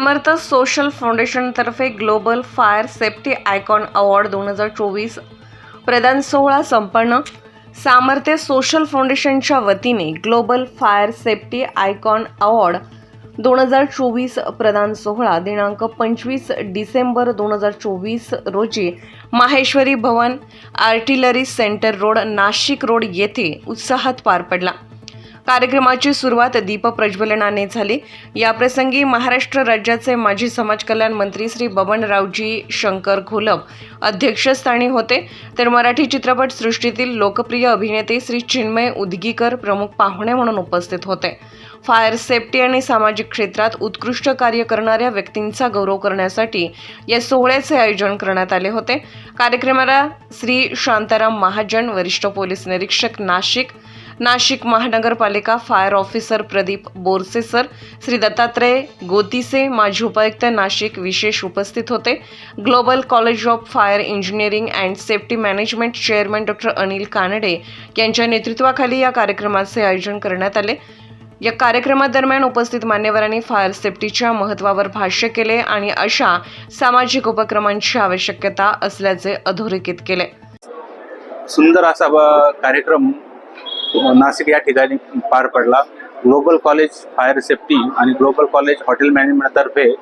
समर्थ social फाउंडेशनतर्फे global fire safety icon award दोन हजार चोवीस प्रदान सोहळा संपन्न. सामर्थ्य सोशल फाउंडेशनच्या वतीने global fire safety icon award दोन हजार चोवीस प्रदान सोहळा दिनांक पंचवीस डिसेंबर दोन हजार चोवीस रोजी Maheshwari Bhavan artillery centre road Nashik road येथे उत्साहात पार पडला. कार्यक्रमाची सुरुवात दीप प्रज्वलनाने झाली. याप्रसंगी महाराष्ट्र राज्याचे माजी समाज कल्याण मंत्री श्री बबनरावजी शंकर घोलप अध्यक्षस्थानी होते. तर मराठी चित्रपट सृष्टीतील लोकप्रिय अभिनेते श्री चिन्मय उदगीकर प्रमुख पाहुणे म्हणून उपस्थित होते. फायर सेफ्टी आणि सामाजिक क्षेत्रात उत्कृष्ट कार्य करणाऱ्या व्यक्तींचा गौरव करण्यासाठी या सोहळ्याचे आयोजन करण्यात आले होते. कार्यक्रमाला श्री शांताराम महाजन वरिष्ठ पोलीस निरीक्षक नाशिक नाशिक महानगरपालिका fire officer Pradeep Borse sir Shri Dattatray Gotise माजी उपायुक्त नाशिक विशेष उपस्थित होते. Global college of fire engineering and safety management chairman doctor Anil Kanade यांच्या नेतृत्वाखाली या कार्यक्रमाचे आयोजन करण्यात आले. या कार्यक्रमादरम्यान उपस्थित मान्यवरांनी फायर सेफ्टीच्या महत्त्वावर भाष्य केले आणि अशा सामाजिक उपक्रमांची आवश्यकता असल्याचे अधोरेखित केले. सुंदर असा कार्यक्रम नाशिक या ठिकाणी पार पडला. ग्लोबल कॉलेज फायर सेफ्टी आणि ग्लोबल कॉलेज हॉटेल मॅनेजमेंटतर्फे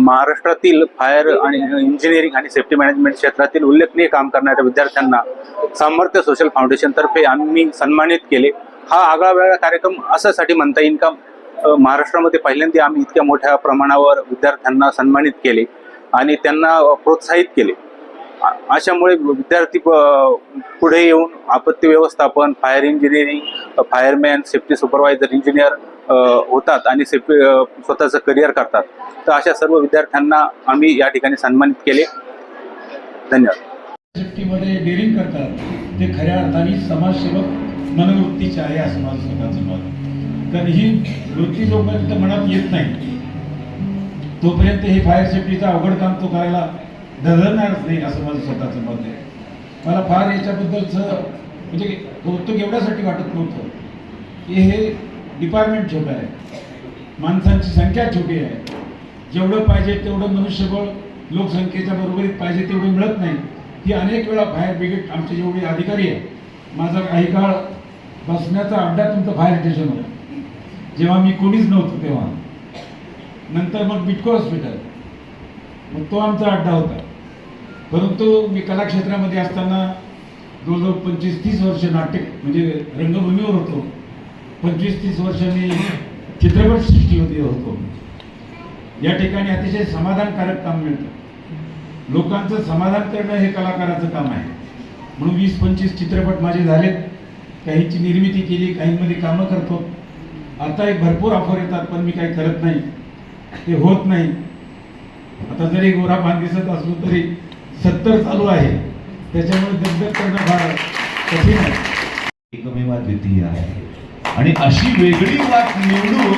महाराष्ट्रातील फायर आणि इंजिनिअरिंग आणि सेफ्टी मॅनेजमेंट क्षेत्रातील उल्लेखनीय काम करणाऱ्या विद्यार्थ्यांना सामर्थ्य सोशल फाउंडेशनतर्फे आम्ही सन्मानित केले. हा आगळा वेगळा कार्यक्रम असासाठी म्हणता येईल का? महाराष्ट्रामध्ये पहिल्यांदा आम्ही इतक्या मोठ्या प्रमाणावर विद्यार्थ्यांना सन्मानित केले आणि त्यांना प्रोत्साहित केले. अशामुळे विद्यार्थी पुढे येऊन आपत्ती व्यवस्थापन fire engineering fireman safety supervisor engineer होतात आणि सेफ्टी स्वतःचं करिअर करतात. तर अशा सर्व विद्यार्थ्यांना आम्ही या ठिकाणी सन्मानित केले. धन्यवाद. सेफ्टीमध्ये डेअरिंग करतात. ते खऱ्या अर्थाने समाजसेवक मनोवृत्तीचे आहे असं माझं स्वतःचं मत कारण ही वृत्ती जोपर्यंत मनात येत नाही तोपर्यंत हे फायर सेफ्टीचं अवघड काम तो करायला धरणारच नाही असं माझं स्वतःचं मत आहे. मला फार याच्याबद्दलचं म्हणजे कौतुक एवढ्यासाठी वाटत नव्हतं. की हे डिपार्टमेंट छोटं आहे. माणसांची संख्या छोटी आहे. जेवढं पाहिजे तेवढं मनुष्यबळ लोकसंख्येच्या बरोबरीत पाहिजे तेवढं मिळत नाही. ही अनेक वेळा फायर ब्रिगेड आमचे जेवढे अधिकारी आहेत माझा काही काळ बसण्याचा अड्डा तुमचं फायर स्टेशन होतं. जेव्हा मी कोणीच नव्हतो तेव्हा. नंतर मग बिटको हॉस्पिटल मग तो आमचा अड्डा होता. परंतु मी कलाक्षेत्रामध्ये असताना जवळजवळ पंचवीस तीस वर्ष नाट्य म्हणजे रंगभूमीवर होतो. पंचवीस तीस वर्ष मी चित्रपट होतो. या ठिकाणी अतिशय समाधानकारक काम मिळतं. लोकांचं समाधान करणं हे कलाकाराचं काम आहे. म्हणून वीस पंचवीस चित्रपट माझे झालेत. काहींची निर्मिती केली काहींमध्ये कामं करतो. आता एक भरपूर ऑफर येतात पण मी काही करत नाही. ते होत नाही. आता जरी गोरा पान दिसत असलो तरी सत्तर चालू आहे. त्याच्यामुळे दगदग करणं फार कठीण आहे. एकमेवा द्वितीय आहे. आणि अशी वेगळी वाट निवडून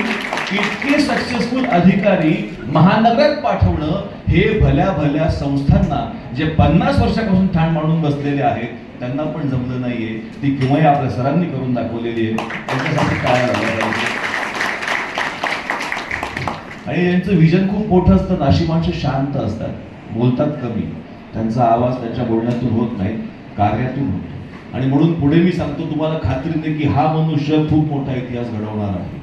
इतके सक्सेसफुल अधिकारी महानगरात पाठवणं हे भल्या भल्या संस्थांना जे पन्नास वर्षापासून ठाण मांडून बसलेले आहेत त्यांना पण जमलं नाहीये. ती केव्हाही आपल्या सरांनी करून दाखवलेली आहे. त्यांच्यासाठी काय झालं पाहिजे. आणि यांचं विजन खूप मोठं असतं. अशी माणसं शांत असतात. बोलतात कमी. त्यांचा आवाज त्यांच्या बोलण्यातून होत नाही कार्यातून होतो आणि म्हणून पुढे मी सांगतो तुम्हाला खात्रीने की हा मनुष्य खूप मोठा इतिहास घडवणार आहे.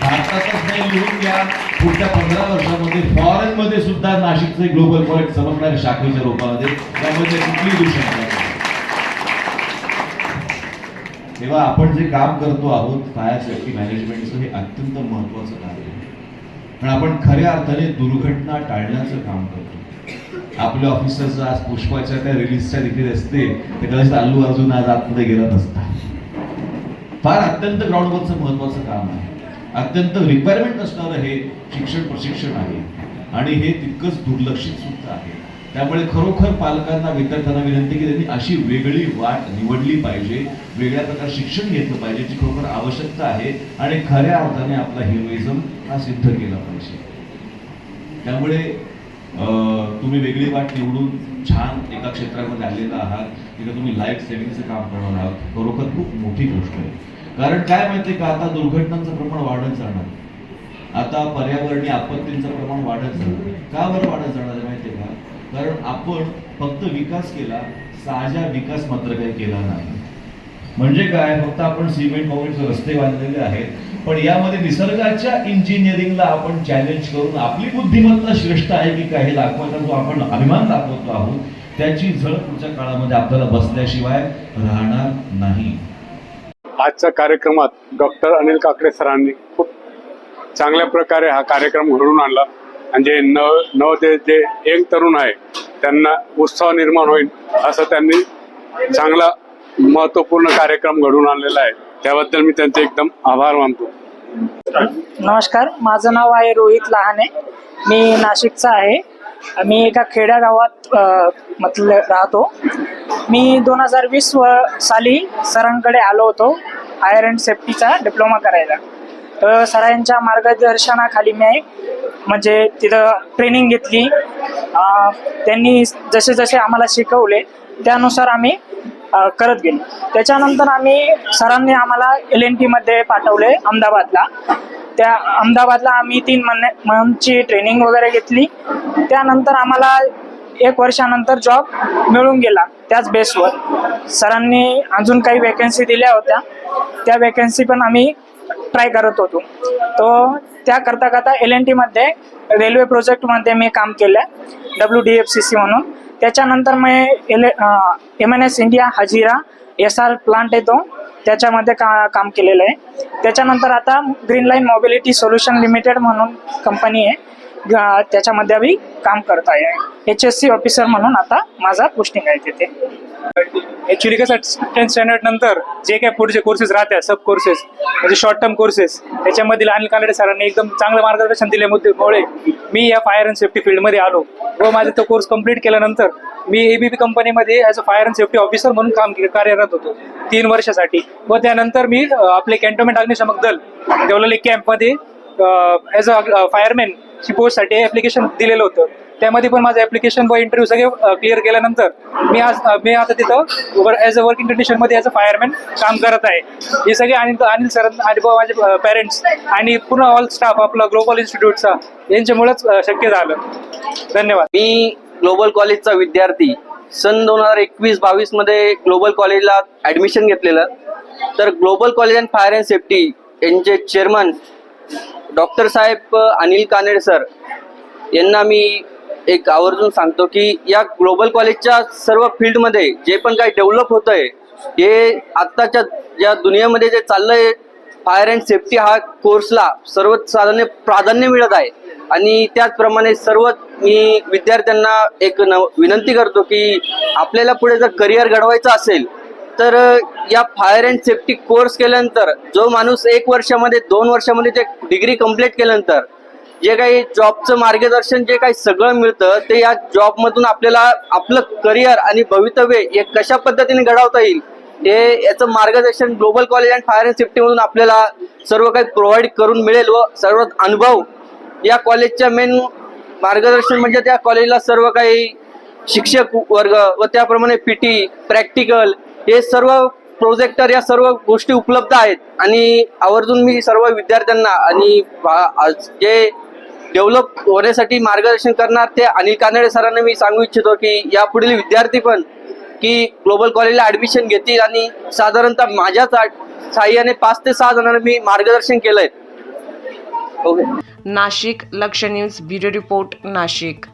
भारतातच नाही लिहून घ्या. पुढच्या पंधरा वर्षामध्ये फॉरेन मध्ये सुद्धा नाशिकचे ग्लोबल पॉईंट चमकणारे शाखेच्या रूपामध्ये त्यामध्ये कुठली दुष्ट नाही. तेव्हा आपण जे काम करतो आहोत फायर सेफ्टी मॅनेजमेंटचं हे अत्यंत महत्वाचं कार्य आहे. पण आपण खऱ्या अर्थाने दुर्घटना टाळण्याचं काम करतो. आपल्या ऑफिसरचं आज पुष्पाच्या त्या रिलीजच्या तिथे असते ते कदाचित अल्लू अर्जुन आज आतमध्ये गेला नसता फार अत्यंत ग्राउंडवरचं महत्वाचं काम आहे. अत्यंत रिक्वायरमेंट असणारं हे शिक्षण प्रशिक्षण आहे. आणि हे तितकंच दुर्लक्षित सुद्धा आहे. त्यामुळे खरोखर पालकांना विद्यार्थ्यांना विनंती की त्यांनी अशी वेगळी वाट निवडली पाहिजे. वेगळ्या प्रकारे शिक्षण घेतलं पाहिजे जी खरोखर आवश्यकता आहे. आणि खऱ्या अर्थाने आपला हिरोइझम हा सिद्ध केला पाहिजे. त्यामुळे तुम्ही वेगळी वाट निवडून छान एका क्षेत्रामध्ये आलेला आहात तिथे तुम्ही लाईफ सेव्हिंगचं काम करणार आहात खरोखर खूप मोठी गोष्ट आहे. कारण काय माहितीये का आता दुर्घटनांचं प्रमाण वाढत जाणार. आता पर्यावरणीय आपत्तींचं प्रमाण वाढत जाणार. का बरं वाढत जाणार आहे माहिती आहे का? कारण आपण फक्त विकास केला साजा विकास मात्र काही केला नाही. म्हणजे काय फक्त आपण सिमेंट कॉन्क्रीटचे रस्ते बांधलेले आहेत पण यामध्ये निसर्गाच्या इंजिनिअरिंगला आपण चॅलेंज करून आपली बुद्धिमत्ता श्रेष्ठ आहे की काय हे दाखवायचा जो आपण अभिमान दाखवतो आहोत त्याची झळ पुढच्या काळामध्ये आपल्याला बसल्याशिवाय राहणार नाही. आजच्या कार्यक्रमात डॉक्टर अनिल काकडे सरांनी खूप चांगल्या प्रकारे हा कार्यक्रम घडवून आणला. आणि जे नव नव जे एक तरुण आहे त्यांना उत्साह निर्माण होईल असं त्यांनी चांगला महत्त्वपूर्ण कार्यक्रम घडवून आणलेला आहे. त्याबद्दल मी त्यांचे एकदम आभार मानतो. नमस्कार माझं नाव आहे रोहित लहाने. मी नाशिकचा आहे. मी एका खेड्या गावात अ, म्हटलं राहतो. मी दोन हजार वीस व साली सरांकडे आलो होतो फायर अँड सेफ्टीचा डिप्लोमा करायला. तर सरांच्या मार्गदर्शनाखाली मी म्हणजे तिथं ट्रेनिंग घेतली. त्यांनी जसे जसे आम्हाला शिकवले त्यानुसार आम्ही करत गेली. त्याच्यानंतर आम्ही सरांनी आम्हाला एल एन टीमध्ये पाठवले अहमदाबादला. त्या अहमदाबादला आम्ही तीन महिने मंथची ट्रेनिंग वगैरे घेतली. त्यानंतर आम्हाला एक वर्षानंतर जॉब मिळून गेला त्याच बेसवर सरांनी अजून काही वेकन्सी दिल्या होत्या. त्या वेकन्सी पण आम्ही ट्राय करत होतो. तो त्या करता करता एल एन टीमध्ये रेल्वे प्रोजेक्टमध्ये मी काम केलं W D F C C म्हणून. त्याच्यानंतर मी L M N S India Hazira S R plant येतो त्याच्यामध्ये का काम केलेलं आहे. त्याच्यानंतर आता green line mobility solution limited म्हणून कंपनी आहे. त्याच्यामध्ये आम्ही काम करत आहे. एच एस सी ऑफिसर म्हणून आता माझा पोस्टिंग आहे तिथे. ॲक्च्युली कसं टेन्थ स्टँडर्ड नंतर जे काय पुढचे कोर्सेस राहतात सब कोर्सेस म्हणजे शॉर्ट टर्म कोर्सेस त्याच्यामधील अनिल कानडे सरांनी एकदम चांगलं मार्गदर्शन दिल्यामुळे मी या फायर अँड सेफ्टी फील्डमध्ये आलो व माझा तो कोर्स कंप्लीट केल्यानंतर मी एबीपी कंपनीमध्ये as a fire and safety officer म्हणून काम कार्यरत होतो. तीन वर्षासाठी. व त्यानंतर मी आपले कॅन्टोनमेंट अग्निशामक दल देवलाली कॅम्पमध्ये ॲज अ फायरमॅन ची पोस्टसाठी ॲप्लिकेशन दिलेलं होतं. त्यामध्ये पण माझं ॲप्लिकेशन व इंटरव्ह्यू सगळे क्लिअर केल्यानंतर मी आज मी आता तिथं ॲज अ वर्किंग कंडिशनमध्ये ॲज अ फायरमॅन काम करत आहे. हे सगळे अनिल अनिल सर आणि माझे पेरेंट्स आणि पूर्ण ऑल स्टाफ आपला ग्लोबल इन्स्टिट्यूटचा यांच्यामुळेच शक्य झालं. धन्यवाद. मी ग्लोबल कॉलेजचा विद्यार्थी सन दोन हजार एकवीस बावीसमध्ये ग्लोबल कॉलेजला ऍडमिशन घेतलेलं. तर global college and fire and safety यांचे चेअरमन डॉक्टर साहेब अनिल कानेड सर यांना मी एक आवर्जून सांगतो की या ग्लोबल कॉलेजच्या सर्व फील्डमध्ये जे पण काही डेव्हलप होत आहे हे आत्ताच्या या दुनियेमध्ये जे चाललंय फायर अँड सेफ्टी हा कोर्सला सर्वसाधारण प्राधान्य मिळत आहे. आणि त्याचप्रमाणे सर्व मी विद्यार्थ्यांना एक न विनंती करतो की आपल्याला पुढे जर करिअर घडवायचं असेल तर या फायर अँड सेफ्टी कोर्स केल्यानंतर जो माणूस एक वर्षामध्ये दोन वर्षामध्ये जे डिग्री कंप्लीट केल्यानंतर जे काही जॉबचं मार्गदर्शन जे काही सगळं मिळतं ते या जॉबमधून आपल्याला आपलं करिअर आणि भवितव्य हे कशा पद्धतीने घडवता येईल हे याचं मार्गदर्शन global college and fire and सेफ्टीमधून आपल्याला सर्व काही प्रोव्हाइड करून मिळेल व सर्व अनुभव या कॉलेजच्या मेन मार्गदर्शन म्हणजे त्या कॉलेजला सर्व काही शिक्षक वर्ग व त्याप्रमाणे पीटी प्रॅक्टिकल हे सर्व प्रोजेक्टर या सर्व गोष्टी उपलब्ध आहेत. आणि आवर्जून मी सर्व विद्यार्थ्यांना आणि आज जे डेव्हलप होण्यासाठी मार्गदर्शन करणार ते अनिल कानडे सरांना मी सांगू इच्छितो की यापुढील विद्यार्थी पण की ग्लोबल कॉलेजला ॲडमिशन घेतील आणि साधारणतः माझ्याच साह्याने पाच ते सहा जणांना मी मार्गदर्शन केलंय. ओके. नाशिक लक्ष न्यूज ब्युरो रिपोर्ट नाशिक.